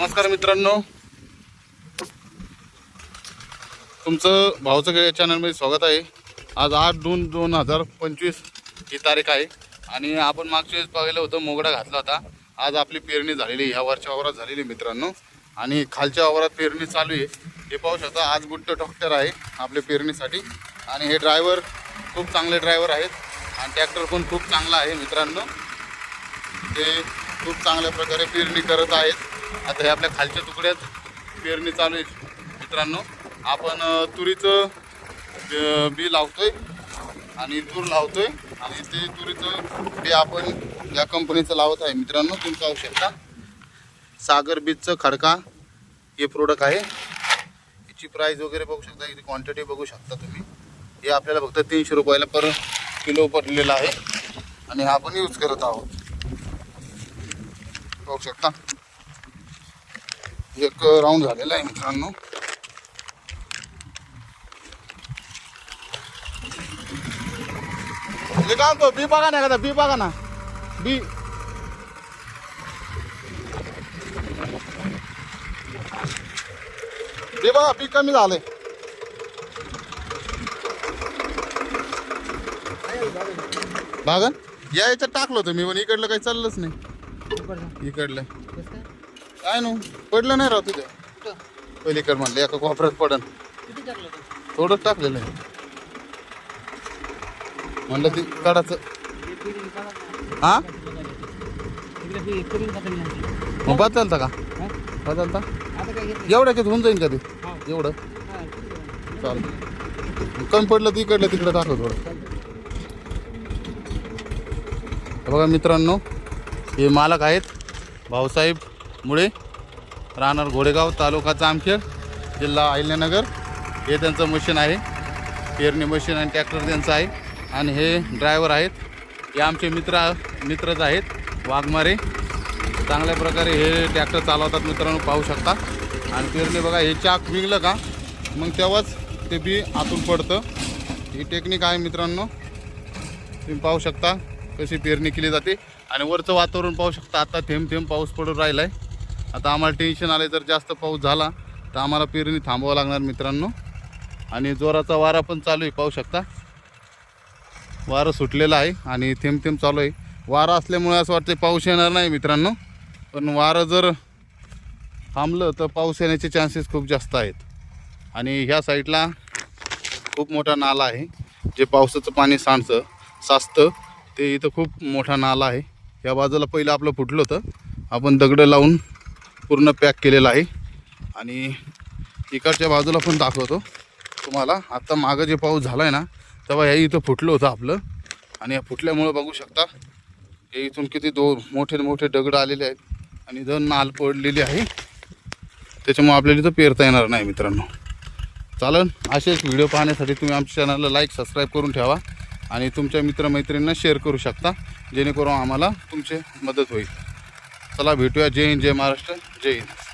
नमस्कार मित्रांनो. तुमचं भाऊचं गे चॅनलमध्ये स्वागत आहे. आज आठ दोन दोन हजार पंचवीस ही तारीख आहे. आणि आपण मागच्या वेळेस पाहिलं होतं मोगडा घातला होता. आज आपली पेरणी झालेली ह्या वरच्या वावरात झालेली आहे मित्रांनो. आणि खालच्या वावरात पेरणी चालू आहे. हे पाहू शकता आज गुट्ट डॉक्टर आहे आपल्या पेरणीसाठी. आणि हे ड्रायव्हर खूप चांगले ड्रायव्हर आहेत. आणि ट्रॅक्टर पण खूप चांगला आहे मित्रांनो. ते खूप चांगल्या प्रकारे पेरणी करत आहेत. आता हे आपल्या खालच्या तुकड्यात पेरणी चालू आहे. मित्रांनो आपण तुरीचं बी लावतोय आणि तूर लावतोय. आणि ते तुरीचं बी आपण या कंपनीचं लावत आहे. मित्रांनो तुम्ही पाहू शकता. सागर बीजचं खडका हे प्रोडक्ट आहे. याची प्राईस वगैरे बघू शकता. याची क्वांटिटी बघू शकता तुम्ही. हे आपल्याला फक्त तीनशे रुपयाला पर किलो पडलेलं आहे. आणि हा आपण यूज करत आहोत. पाहू शकता. एक राऊंड झालेला आहे मित्रांनो. मी काय म्हणतो बी बघा ना बी बघा ना. बी. बी बघा बी कमी झालंय. बागन या याच्यात टाकलं होतं मी पण इकडलं काही चाललंच नाही. इकडलं. काय नो? पडलं नाही राव तुझ्या. पलीकड म्हणलं एका कोपऱ्यात पडन. थोडंच टाकलेलं आहे. म्हणलं ती काढाचं हा? मग बदलता का? बदलता? एवढ्या किती होऊन जाईन का ते? एवढं? चालेल. कमी पडलं तर इकडलं तिकडं टाकलं थोडं. हे बघा मित्रांनो हे मालक आहेत. भाऊसाहेब मुळे राहणार घोडेगाव तालुका जामखेड जिल्हा अहिल्यानगर. हे त्यांचं मशीन आहे. पेरणी मशीन आणि ट्रॅक्टर त्यांचं आहे. आणि हे ड्रायव्हर आहेत. हे आमचे मित्र मित्रच आहेत. वाघमारे. चांगल्या प्रकारे हे ट्रॅक्टर चालवतात मित्रांनो पाहू शकता. आणि पेरणी बघा हे चाक विकलं का? मग तेव्हाच ते बी आतून पडतं. ही टेक्निक आहे मित्रांनो. तुम्ही पाहू शकता कशी पेरणी केली जाते. आणि वरचं वातावरण पाहू शकता. आता थेंब थेंब पाऊस पडून राहिला आहे आता आम्हाला टेन्शन आले जर जास्त पाऊस झाला तर आम्हाला पेरणी थांबवावं लागणार मित्रांनो. आणि जोराचा वारा पण चालू आहे पाहू शकता. वारं सुटलेलं आहे आणि थेंब थेंब चालू आहे. वारा असल्यामुळे असं वाटतं पाऊस येणार नाही मित्रांनो. पण वारं जर थांबलं तर पाऊस येण्याचे चान्सेस खूप जास्त आहेत. आणि ह्या साईडला खूप मोठा नाला आहे जे पावसाचं पाणी सांडतं साचतं ते इथं खूप मोठा नाला आहे. या बाजूला पहिलं आपलं फुटलं होतं. आपण दगडं लावून पूर्ण पॅक केलेला आहे. आणि इकडच्या बाजूला पण दाखवतो. तुम्हाला आत्ता मागं जे पाऊस झाला आहे ना तेव्हा हे इथं फुटलं होतं आपलं. आणि या फुटल्यामुळं बघू शकता हे इथून किती दो मोठे मोठे दगड आलेले आहेत. आणि दोन नाल पडलेली आहे. त्याच्यामुळे आपल्याला इथं पेरता येणार नाही मित्रांनो. चालन असेच व्हिडिओ पाहण्यासाठी तुम्ही आमच्या चॅनलला लाईक सबस्क्राईब करून ठेवा. आणि तुमच्या मित्रमैत्रिणींना शेअर करू शकता. जेणेकरून आम्हाला तुमची मदत होईल. चला भेटूया. जय हिंद जय महाराष्ट्र. जय हिंद.